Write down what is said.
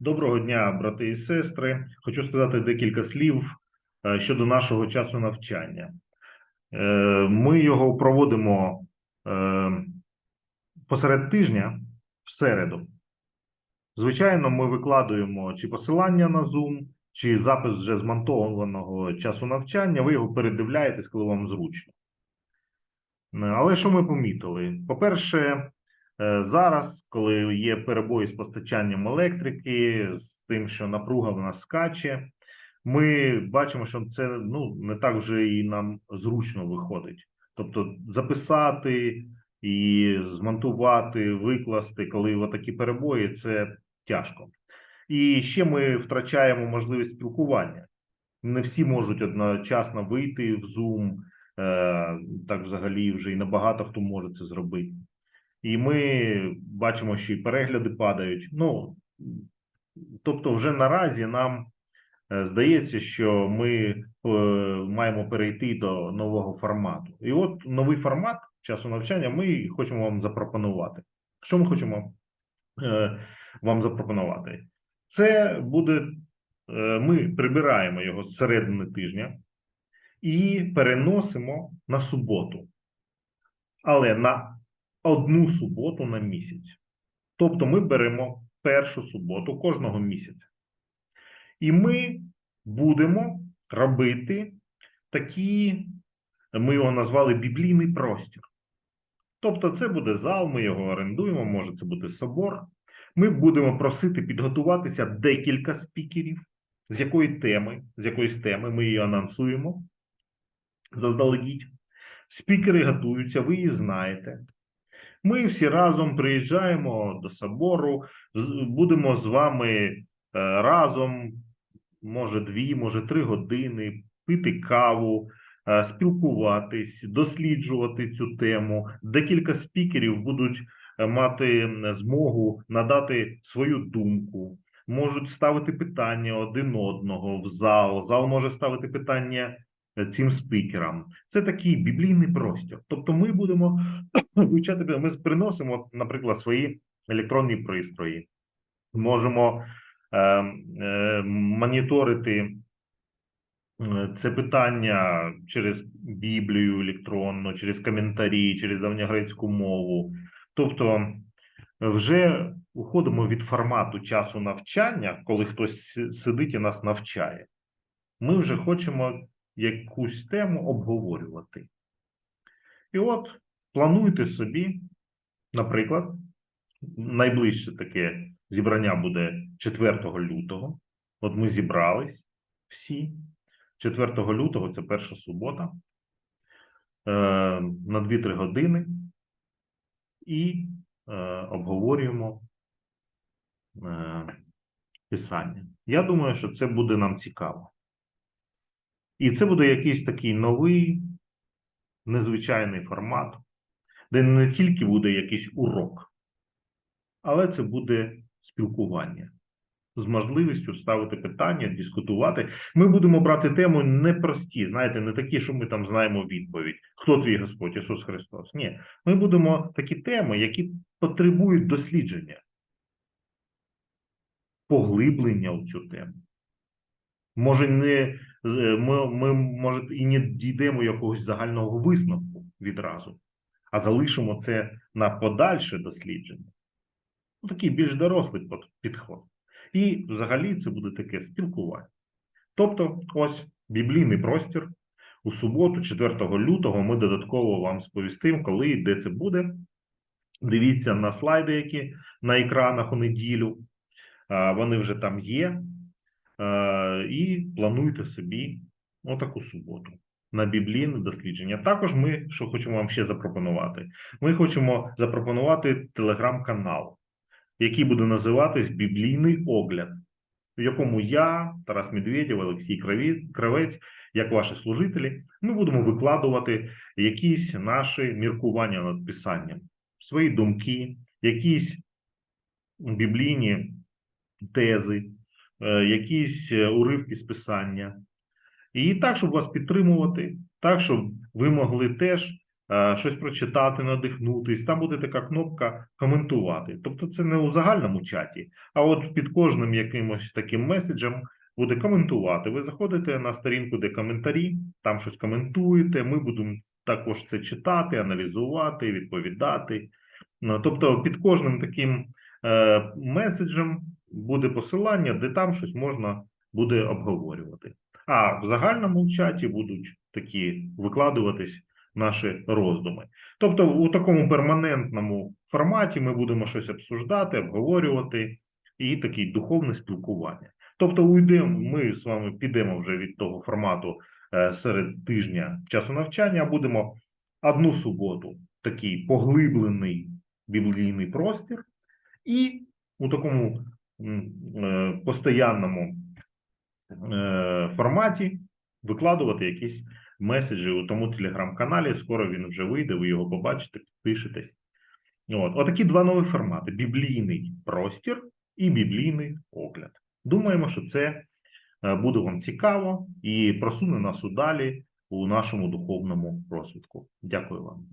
Доброго дня, брати і сестри. Хочу сказати декілька слів е, щодо нашого часу навчання. Е, Ми його проводимо е, посеред тижня в середу. Звичайно, ми викладуємо чи посилання на Zoom, чи запис вже змонтованого часу навчання. Ви його передивляєтесь, коли вам зручно. Але що ми помітили? По-перше, Зараз, коли є перебої з постачанням електрики, з тим, що напруга в нас скаче, ми бачимо, що це ну не так вже і нам зручно виходить. Тобто записати і змонтувати, викласти, коли такі перебої, це тяжко. І ще ми втрачаємо можливість спілкування. Не всі можуть одночасно вийти в Zoom, е, так взагалі вже і небагато хто може це зробити. І ми бачимо, що і перегляди падають. Ну тобто, вже наразі нам е, здається, що ми е, маємо перейти до нового формату. І от новий формат часу навчання ми хочемо вам запропонувати. Що ми хочемо е, вам запропонувати? Це буде ми прибираємо його з середини тижня і переносимо на суботу. Але на одну суботу на місяць. Тобто ми беремо першу суботу кожного місяця. І ми будемо робити такі, ми його назвали біблійний простір. Тобто, це буде зал, ми його орендуємо, може це бути собор. Ми будемо просити підготуватися декілька спікерів, з якої теми, з якоїсь теми ми її анонсуємо заздалегідь. Спікери готуються, ви її знаєте. Ми всі разом приїжджаємо до собору, будемо з вами е, разом, може дві, може три години, пити каву, е, спілкуватись, досліджувати цю тему. Декілька спікерів будуть е, мати змогу надати свою думку, можуть ставити питання один одного в зал. Зал може ставити питання цим спікерам. Це такий біблійний простір. Тобто, ми будемо вивчати, ми приносимо, наприклад, свої електронні пристрої, можемо е, е, моніторити це питання через Біблію електронну, через коментарі, через давньогрецьку мову. Тобто, вже уходимо від формату часу навчання, коли хтось сидить і нас навчає. Ми вже хочемо якусь тему обговорювати. І от плануйте собі, наприклад, найближче таке зібрання буде 4 лютого. От ми зібрались всі. 4 лютого це перша субота. Е, на 2-3 години і е, обговорюємо е, писання. Я думаю, що це буде нам цікаво. І це буде якийсь такий новий, незвичайний формат, де не тільки буде якийсь урок, але це буде спілкування з можливістю ставити питання, дискутувати. Ми будемо брати тему непрості, знаєте, не такі, що ми там знаємо відповідь. Хто твій Господь Ісус Христос? Ні, ми будемо такі теми, які потребують дослідження, поглиблення в цю тему. Може, не ми, ми може і не дійдемо якогось загального висновку відразу, а залишимо це на подальше дослідження. Ну, такий більш дорослий підход. І взагалі це буде таке спілкування. Тобто, ось біблійний простір. У суботу, 4 лютого, ми додатково вам сповістимо, коли і де це буде. Дивіться на слайди, які на екранах у неділю. Вони вже там є. І плануйте собі отаку суботу на біблійне дослідження. Також ми що хочемо вам ще запропонувати. Ми хочемо запропонувати телеграм-канал, який буде називатись Біблійний огляд, в якому я, Тарас Медведєв, Олексій Кравець, як ваші служителі, ми будемо викладувати якісь наші міркування над писанням, свої думки, якісь біблійні тези, якісь е, уривки з писання. І так, щоб вас підтримувати, так, щоб ви могли теж е, щось прочитати, надихнутись, там буде така кнопка коментувати. Тобто це не у загальному чаті, а от під кожним якимось таким меседжем буде коментувати. Ви заходите на сторінку, де коментарі, там щось коментуєте. Ми будемо також це читати, аналізувати, відповідати. Тобто, під кожним таким е, меседжем буде посилання, де там щось можна буде обговорювати. А в загальному чаті будуть такі викладуватись наші роздуми. Тобто, у такому перманентному форматі ми будемо щось обсуждати, обговорювати і таке духовне спілкування. Тобто, уйдемо, ми з вами підемо вже від того формату е, серед тижня часу навчання, будемо одну суботу такий поглиблений біблійний простір, і у такому е, постоянному е, форматі викладувати якісь меседжі у тому телеграм-каналі. Скоро він вже вийде, ви його побачите, підпишетесь. От, отакі два нові формати: біблійний простір і біблійний огляд. Думаємо, що це е, буде вам цікаво і просуне нас удалі у нашому духовному розвитку. Дякую вам.